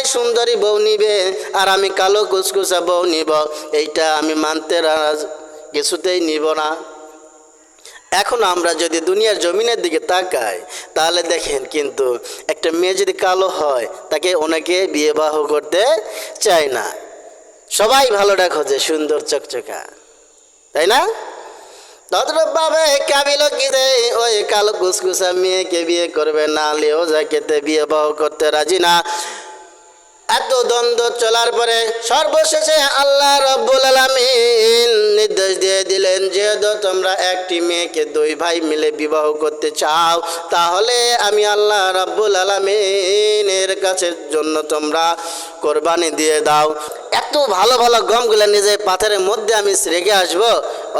ভাই সুন্দরী বউ নিবে, আর আমি কালো কুসকুসা বউ নিব। এইটা আমি মানতে কিছুতেই নিব না। এখন আমরা যদি দুনিয়ার জমিনের দিকে তাকাই, তাহলে দেখেন কিন্তু একটা মেয়ে যদি কালো হয়, তাকে অনেকে বিয়েবাহ করতে চায় না। সবাই ভালোটা খোঁজে সুন্দর চকচকা। তাই না? তদ্রূপভাবে কাবিল কি যে ওই কালো কুসকুসা মেয়েকে বিয়ে করবে না, লেও যাকেতে বিয়ে বাহ করতে রাজি না। এত দ্বন্দ্ব চলার পরে সর্বশেষে আল্লাহ রব্বুল আলামিন নির্দেশ দিয়ে দিলেন, যেহেতু তোমরা একটি মেয়েকে দুই ভাই মিলে বিবাহ করতে চাও, তাহলে আমি আল্লাহ রব্বুল আলামিনের কাছে জন্য তোমরা কোরবানি দিয়ে দাও। এত ভালো ভালো গমগুলো নিজে পাথরের মধ্যে আমি রেখে আসব।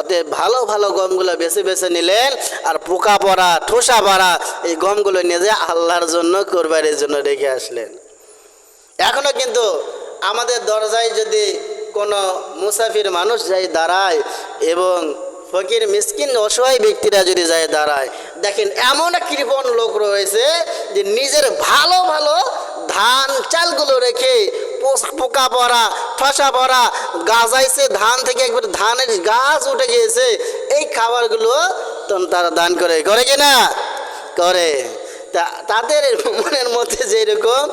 অতএব ভালো ভালো গমগুলো বেছে বেছে নিলেন আর পোকা পড়া, ঠোসা পড়া, এই গমগুলো নিজে আল্লাহর জন্য, কোরবানির জন্য রেখে আসলেন। এখনও কিন্তু আমাদের দরজায় যদি কোনো মুসাফির মানুষ যাই দাঁড়ায় এবং ফকির মিসকিন অসহায় ব্যক্তিরা যদি যায় দাঁড়ায়, দেখেন এমন এক কৃপণ লোক রয়েছে যে নিজের ভালো ভালো ধান চালগুলো রেখে পোকা পড়া, ঠসা পড়া গাছাইছে ধান থেকে একবার ধানের গাছ উঠে গিয়েছে, এই খাবারগুলো তখন তারা দান করে। করে কি না? করে। তা তাদের মনের মধ্যে যেরকম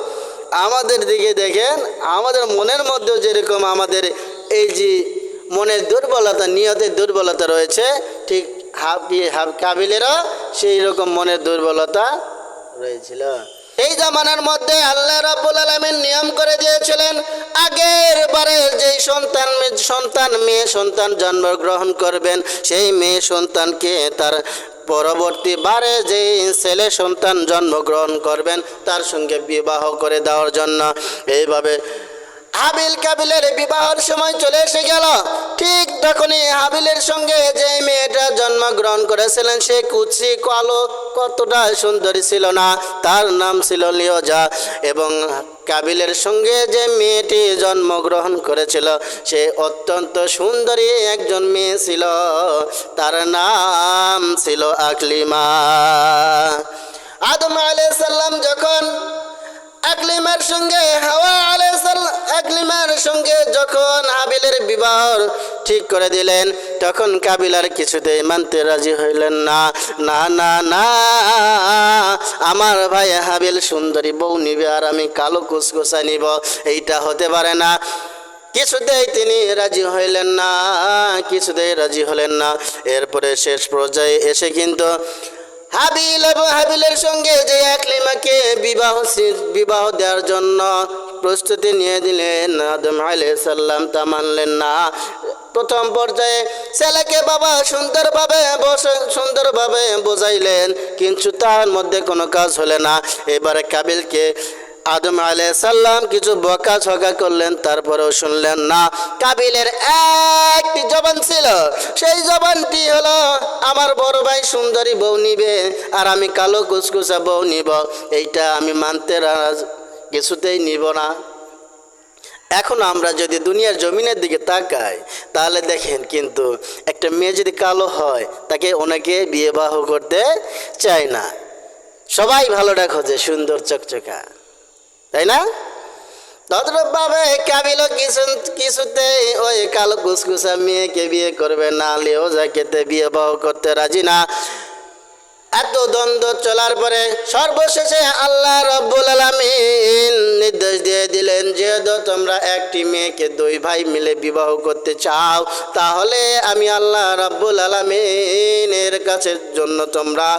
আমাদের দিকে দেখেন, আমাদের মনের মধ্যেও যেরকম আমাদের এই যে মনের দুর্বলতা, নিয়তের দুর্বলতা রয়েছে, ঠিক হাফ হাফ কাবিলেরও সেই রকম মনের দুর্বলতা রয়েছিল। এই জামানার মধ্যে আল্লাহ রাবুল আলমিন নিয়ম করে দিয়েছিলেন, আগের বারে যেই সন্তান সন্তান মেয়ে সন্তান জন্মগ্রহণ করবেন, সেই মেয়ে সন্তানকে তার পরবর্তী বারে যে ছেলে সন্তান জন্মগ্রহণ করবেন, তার সঙ্গে বিবাহ করে দেওয়ার জন্য। এইভাবে হাবিল কাবিলের বিবাহের সময় চলে এসে গেল। ঠিক তখনই হাবিলের সঙ্গে যে মেয়েটা জন্মগ্রহণ করেছিলেন, সে কুচি কালো, কতটা সুন্দরী ছিল না? তার নাম ছিল লিওজা এবং কাবিলের সঙ্গে যে মেয়েটি জন্মগ্রহণ করেছিল, সে অত্যন্ত সুন্দরী একজন মেয়ে ছিল। তার নাম ছিল আকলিমা। আদম আলাইহিস সালাম যখন আকলিমার সঙ্গে হাওয়া আলাইসাল্লাম আকলিমার সঙ্গে যখন হাবিলের বিবাহ ঠিক করে দিলেন, তখন কাবিলার কিছুতেই মানতে রাজি হইলেন না। না না না, আমার ভাই হাবিল সুন্দরী বউ নিবে আর আমি কালো কুসকুসা নিব, এইটা হতে পারে না। কিছুতেই তিনি রাজি হইলেন না, কিছুতেই রাজি হলেন না। এরপরে শেষ পর্যায়ে এসে কিন্তু হাবিল এবং হাবিলের সঙ্গে যে একলিমাকে বিবাহ বিবাহ দেওয়ার জন্য প্রস্তুতি নিয়ে দিলেন আদম আলাইহিস সাল্লাম তা মানলেন না। প্রথম পর্যায়ে ছেলেকে বাবা সুন্দরভাবে বসে সুন্দরভাবে বোঝাইলেন, কিন্তু তার মধ্যে কোনো কাজ হলে না। এবারে কাবিলকে আদম সাল্লাম কিছু বকা ছকা করলেন, তারপরেও শুনলেন না। কাবিলের একটি জবান ছিল। সেই জবানটি হলো, আমার বড় ভাই সুন্দরী বউ নিবে আর আমি কালো কুসকুসা বউ নিব। এইটা আমি মানতে কিছুতেই নিব না। এখন আমরা যদি দুনিয়ার জমিনের দিকে তাকাই, তাহলে দেখেন কিন্তু একটা মেয়ে যদি কালো হয়, তাকে অনেকে বিয়ে বাহ করতে চায় না। সবাই ভালোটা খোঁজে সুন্দর চকচকা। তাই না? তদ্রূপভাবে কাবিল কিছু কিছুতেই ওই কালো কুসকুসা মেয়েকে বিয়ে করবে না, লেও যাকেতে বিয়ে বাহ করতে রাজি না। এত দ্বন্দ্ব চলার পরে সর্বশেষে আল্লাহ রব্বুল আলামিন নির্দেশ দিয়ে দিলেন, যেহেতু তোমরা একটি মেয়েকে দুই ভাই মিলে বিবাহ করতে চাও, তাহলে আমি আল্লাহ রব্বুল আলামিনের কাছে জন্য তোমরা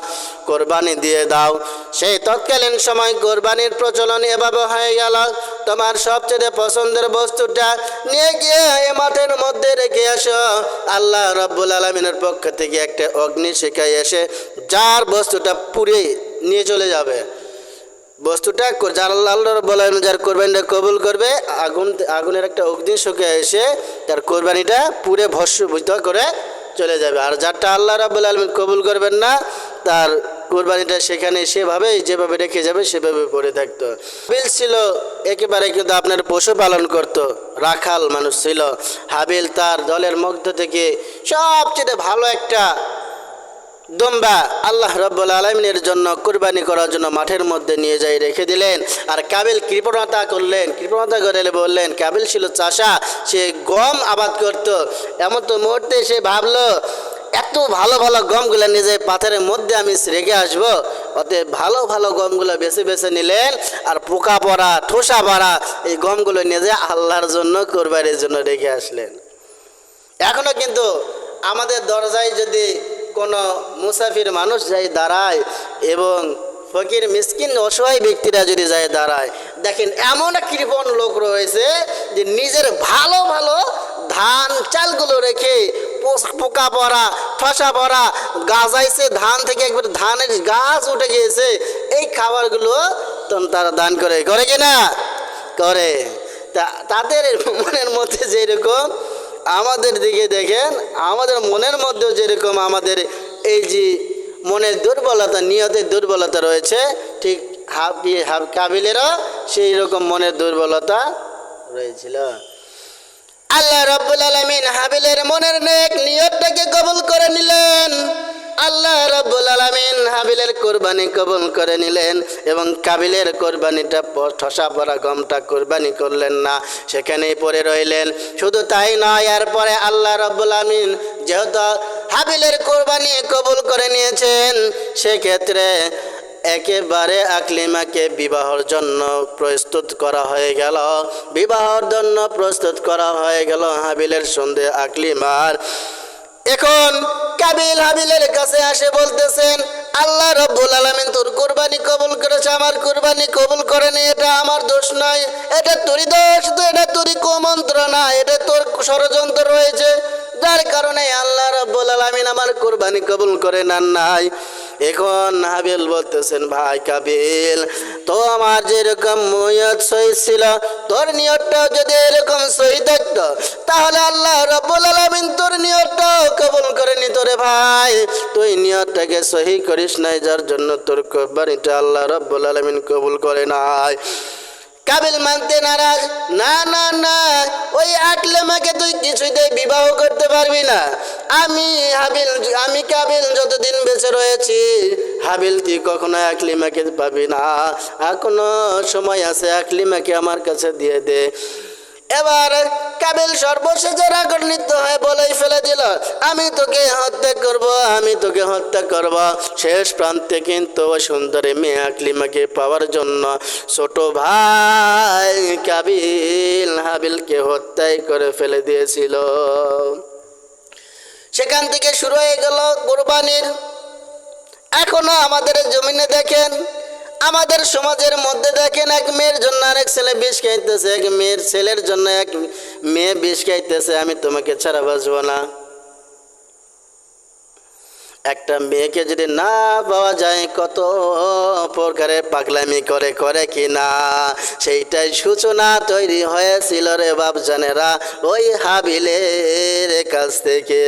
কোরবানি দিয়ে দাও। সেই তৎকালীন সময় কোরবানির প্রচলন এভাবে হয়ে গেল। তোমার সবচেয়ে পছন্দের বস্তুটা নিয়ে গিয়ে মাঠের মধ্যে রেখে আসো আল্লাহ রব্বুল আলমিনের পক্ষ থেকে একটা অগ্নি শিখাই এসে যার বস্তুটা পুড়ে নিয়ে চলে যাবে। বস্তুটা যার আল্লাহ রব্বুল যার কোরবানিটা কবুল করবে, আগুন আগুনের একটা অগ্নি শুকে এসে তার কোরবানিটা পুড়ে ভস্মভূত করে চলে যাবে। আর যারটা আল্লাহ রাবুল আলমিন কবুল করবেন না, তার কোরবানিটা সেখানে সেভাবেই, যেভাবে রেখে যাবে, সেভাবে পড়ে থাকতো। হাবিল ছিল একেবারে কিন্তু আপনার পশুপালন করত, রাখাল মানুষ ছিল। হাবিল তার দলের মধ্য থেকে সবচেয়ে ভালো একটা দম্বা আল্লাহ রব্বুল আলমিনের জন্য কুরবানি করার জন্য মাঠের মধ্যে নিয়ে যাই রেখে দিলেন। আর কাবিল কৃপণতা করলেন, কৃপণতা করে বললেন, কাবিল ছিল চাষা, সে গম আবাদ করত। এমন তো মুহূর্তে সে ভাবলো এত ভালো ভালো গমগুলো নিজে পাথরের মধ্যে আমি রেখে আসব। অতএব ভালো ভালো গমগুলো বেছে বেছে নিলেন আর পোকা পড়া, ঠোসা পড়া, এই গমগুলো নিজে আল্লাহর জন্য, কোরবানির জন্য রেখে আসলেন। এখনও কিন্তু আমাদের দরজায় যদি কোনো মুসাফির মানুষ যাই দাঁড়ায় এবং ফকির, মিসকিন, অসহায় ব্যক্তিরা যদি যায় দাঁড়ায়, দেখেন এমন কৃপণ লোক রয়েছে যে নিজের ভালো ভালো ধান, চালগুলো রেখে পোকা পড়া ঠসা পড়া গাছাইছে ধান থেকে একবার ধানের গাছ উঠে গিয়েছে। এই খাবারগুলো তারা দান করে। করে কিনা করে। তা তাদের মনের মধ্যে যেরকম আমাদের দিকে দেখেন, আমাদের মনের মধ্যেও যেরকম আমাদের এই যে মনের দুর্বলতা, নিয়তের দুর্বলতা রয়েছে, ঠিক হাফ হাফ কাবিলেরও সেই রকম মনের দুর্বলতা রয়েছিল। আল্লাহ রব্বুল আলমিন হাবিলের মনের নেক নিয়তটাকে কবুল করে নিলেন। আল্লাহ রব্বুল আলমিন হাবিলের কোরবানি কবুল করে নিলেন এবং কাবিলের কোরবানিটা ঠসা পড়া গমটা কোরবানি করলেন না, সেখানেই পড়ে রইলেন। শুধু তাই নয়, এরপরে আল্লাহ রব্বুল আলমিন যেহেতু হাবিলের কোরবানি কবুল করে নিয়েছেন, সেক্ষেত্রে একেবারে আকলিমাকে বিবাহর জন্য প্রস্তুত করা হয়ে গেল। বিবাহর জন্য প্রস্তুত করা হয়ে গেল হাবিলের সন্ধে আকলিমার। এখন কাবিল হাবিলের কাছে আসে বলতেছেন, আল্লাহ রব্বুল আলমিন তোর কোরবানি কবুল করেছে, আমার কোরবানি কবুল করেনি এটা আমার দোষ নয়, এটা তোরই দোষ তো এটা তোরই কুমন্ত্রণা, এটা তোর ষড়যন্ত্র রয়েছে। যার কারণে আল্লাহ রব্বুল আলমিন আমার কোরবানি কবুল করে নেন নাই। এখন হাবিল বলতেছেন, ভাই কাবিল, তো আমার যেরকম নিয়ত সহি ছিল, তোর নিয়তটাও যদি এরকম সহি থাকতো, তাহলে আল্লাহ রব্বুল আলমিন তোর নিয়তটাও কবুল করে নিত রে ভাই। তুই নিয়তটাকে সহি করিস নাই, যার জন্য তোর কোরবানিটা আল্লাহ রব্বুল আলমিন কবুল করে নাই। কাবিল মানতে নারাজ, না না না, ওই আটলে মাকে তুই কিছুতেই বিবাহ করতে পারবি না। আমি হাবিল, আমি কাবিল যতদিন বেঁচে রয়েছি? হাবিল, তুই কখনো আকলিমাকে পাবি না। এখনও সময় আছে আকলিমাকে আমার কাছে দিয়ে দে। এবার কাবিল সর্বশেষে রাগান্বিত হয়ে বলেই ফেলে দিল, আমি তোকে হত্যা করব, আমি তোকে হত্যা করব। শেষ প্রান্তে কিন্তু সুন্দরী মেয়ে আকলিমাকে পাওয়ার জন্য ছোট ভাই কাবিল হাবিলকে হত্যাই করে ফেলে দিয়েছিল। সেখান থেকে শুরু হয়ে গেল কোরবানির। এখনও আমাদের জমিনে দেখেন, আমাদের সমাজের মধ্যে দেখেন এক মেয়ের জন্য আরেক ছেলে বিষ খাইতেছে, এক মেয়ের ছেলের জন্য এক মেয়ে বিষ খাইতেছে, আমি তোমাকে ছাড়া বাঁচবো না। একটা মেয়েকে যদি না পাওয়া যায়, কত প্রকারে পাগলামি করে করে কি না সেইটাই সূচনা তৈরি হয়েছিল রে বাপ জানেরা ওই হাবিলের কাছ থেকে।